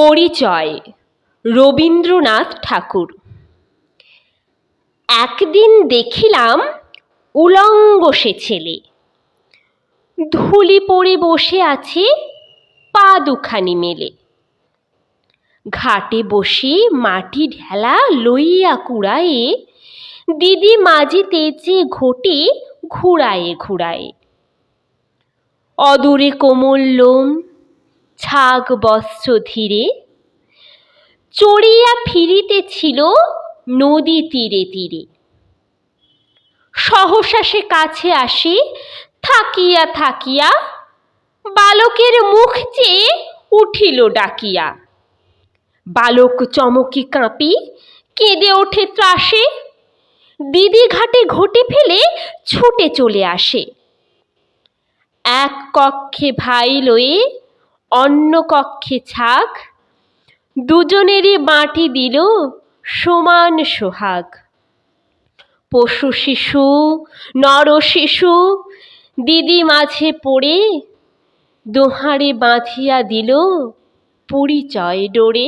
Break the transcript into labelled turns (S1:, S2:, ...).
S1: পরিচয়, রবীন্দ্রনাথ ঠাকুর। একদিন দেখিলাম উলঙ্গ সে ছেলে। ধুলি পড়ে বসে আছে, পা দুখানি মেলে। ঘাটে বসে মাটি ঢেলা লইয়া কুড়ায়ে, দিদি মাঝি তেজে ঘটে ঘুরায়ে ঘুরায়ে। অদূরে কোমল লোম ছাগ বস্ত্র ধীরে। চড়িয়া ফিরিতেছিল নদী তীরে তীরে। সহসা সে কাছে আসে, থাকিয়া থাকিয়া বালকের মুখ চেয়ে উঠিল ডাকিয়া। বালক চমকে কাঁপি, কেঁদে ওঠে ত্রাসে। দিদি ঘাটে ঘটে ফেলে ছুটে চলে আসে। এক কক্ষে ভাই লয়ে অন্য কক্ষে ছাক, দুজনেরই বাঁটি দিল সমান সোহাগ। পশু শিশু, নর শিশু, দিদি মাঝে পড়ে, দোহারে বাঁধিয়া দিল পরিচয় ডোরে।